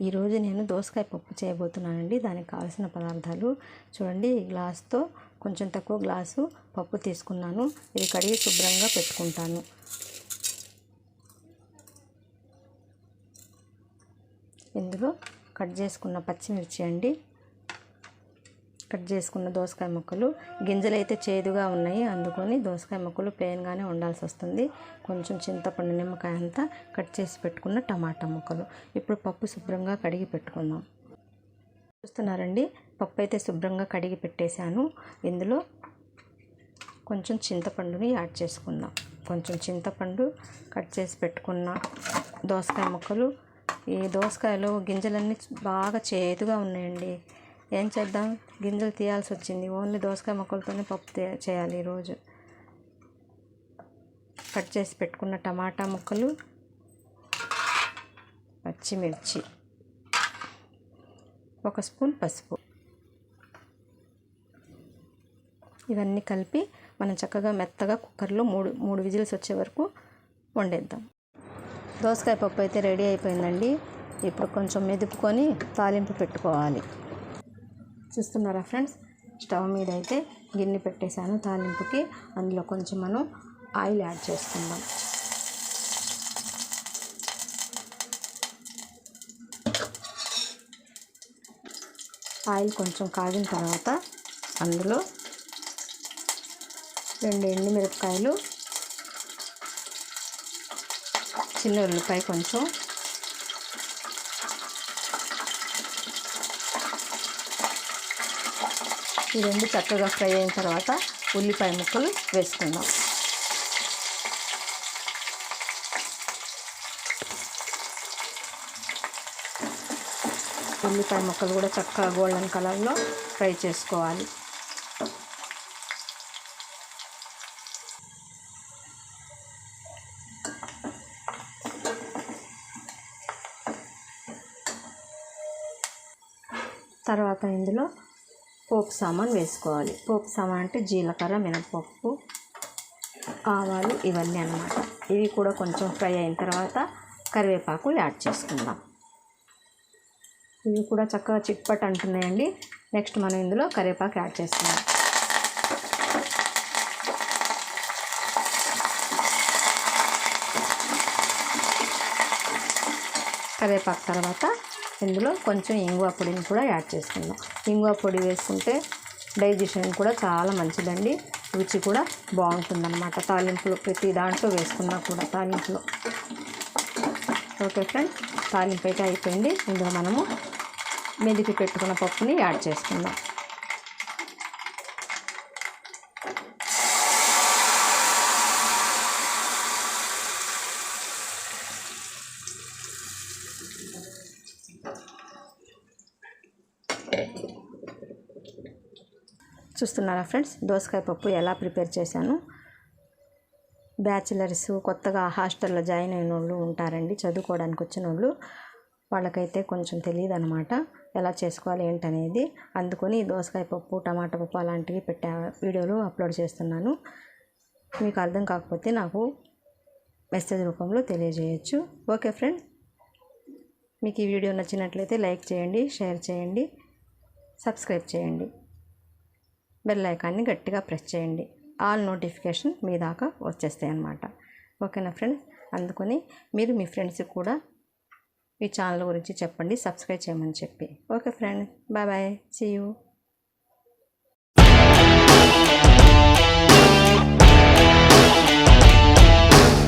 ఈరోజు నేను దోసకాయ పప్పు చేయబోతున్నానండి. దానికి కావాల్సిన పదార్థాలు చూడండి. ఈ గ్లాస్తో కొంచెం తక్కువ గ్లాసు పప్పు తీసుకున్నాను. ఇది కడిగి శుభ్రంగా పెట్టుకుంటాను. ఇందులో కట్ చేసుకున్న పచ్చిమిర్చి అండి. కట్ చేసుకున్న దోసకాయ ముక్కలు. గింజలు అయితే చేదుగా ఉన్నాయి. అందుకని దోసకాయ ముక్కలు ప్లెయిన్గానే ఉండాల్సి వస్తుంది కొంచెం చింతపండు నిమ్మకాయ అంతా కట్ చేసి పెట్టుకున్న టమాటా ముక్కలు. ఇప్పుడు పప్పు శుభ్రంగా కడిగి పెట్టుకుందాం. చూస్తున్నారండి? పప్పు అయితే శుభ్రంగా కడిగి పెట్టేశాను. ఇందులో కొంచెం చింతపండుని యాడ్ చేసుకుందాం. కొంచెం చింతపండు కట్ చేసి పెట్టుకున్న దోసకాయ ముక్కలు. ఈ దోసకాయలో గింజలన్నీ బాగా చేదుగా ఉన్నాయండి. ఏం చేద్దాం? గింజలు తీయాల్సి వచ్చింది ఓన్లీ దోసకాయ ముక్కలతోనే పప్పు చేయాలి ఈరోజు. కట్ చేసి పెట్టుకున్న టమాటా ముక్కలు పచ్చిమిర్చి ఒక స్పూన్ పసుపు. ఇవన్నీ కలిపి మనం చక్కగా మెత్తగా కుక్కర్లో మూడు మూడు విజిల్స్ వచ్చే వరకు వండేద్దాం. దోసకాయ పప్పు అయితే రెడీ అయిపోయిందండి. ఇప్పుడు కొంచెం మెదుపుకొని తాలింపు పెట్టుకోవాలి. చూస్తున్నారా ఫ్రెండ్స్? స్టవ్ మీద అయితే గిన్నె పెట్టేశాను తాలింపుకి. అందులో కొంచెం మనం ఆయిల్ యాడ్ చేసుకుందాం. ఆయిల్ కొంచెం కాగిన తర్వాత అందులో రెండు ఎండుమిరపకాయలు చిన్న ఉల్లిపాయ కొంచెం ఈ రెండు చక్కగా ఫ్రై అయిన తర్వాత ఉల్లిపాయ ముక్కలు వేసుకుందాం. ఉల్లిపాయ ముక్కలు కూడా చక్కగా గోల్డెన్ కలర్లో ఫ్రై చేసుకోవాలి. తర్వాత ఇందులో పోపు సామాన్ వేసుకోవాలి. పోపు సామాన్ అంటే జీలకర్ర మినపప్పు ఆవాలు ఇవన్నీ అన్నమాట. ఇవి కూడా కొంచెం ఫ్రై అయిన తర్వాత కరివేపాకు యాడ్ చేసుకుందాం. ఇవి కూడా చక్కగా చిట్పట్ అంటున్నాయండి. నెక్స్ట్ మనం ఇందులో కరివేపాకు యాడ్ చేసుకుందాం. కరివేపాకు తర్వాత ఇందులో కొంచెం ఇంగువ పొడిని కూడా యాడ్ చేసుకుందాం. ఇంగువ పొడి వేసుకుంటే డైజెషన్ కూడా చాలా మంచిదండి. రుచి కూడా బాగుంటుందన్నమాట. తాలింపులో ప్రతి దాంట్లో వేసుకున్నా కూడా తాలింపులో. ఓకే ఫ్రెండ్స్ తాలింపు అయితే అయిపోయింది. ఇందులో మనము మెదిపి పెట్టుకున్న పప్పుని యాడ్ చేసుకుందాం. చూస్తున్నారా ఫ్రెండ్స్? దోసకాయ పప్పు ఎలా ప్రిపేర్ చేశాను? బ్యాచిలర్స్ కొత్తగా హాస్టల్లో జాయిన్ అయిన వాళ్ళు ఉంటారండి చదువుకోవడానికి వచ్చిన వాళ్ళు వాళ్ళకైతే కొంచెం తెలియదు అనమాట ఎలా చేసుకోవాలి ఏంటనేది. అందుకొని దోసకాయ పప్పు టమాటా పప్పు అలాంటివి పెట్టా వీడియోలు అప్లోడ్ చేస్తున్నాను. మీకు అర్థం కాకపోతే నాకు మెసేజ్ రూపంలో తెలియజేయచ్చు. Okay friend? మీకు ఈ వీడియో నచ్చినట్లయితే లైక్ చేయండి షేర్ చేయండి సబ్స్క్రైబ్ చేయండి. బెల్ ఐకాన్ని గట్టిగా ప్రెస్ చేయండి. ఆల్ నోటిఫికేషన్ మీ దాకా వచ్చేస్తాయి అన్నమాట. ఓకేనా ఫ్రెండ్స్? అందుకని మీరు మీ ఫ్రెండ్స్కి కూడా ఈ ఛానల్ గురించి చెప్పండి సబ్స్క్రైబ్ చేయమని చెప్పి. Okay friend bye bye see you.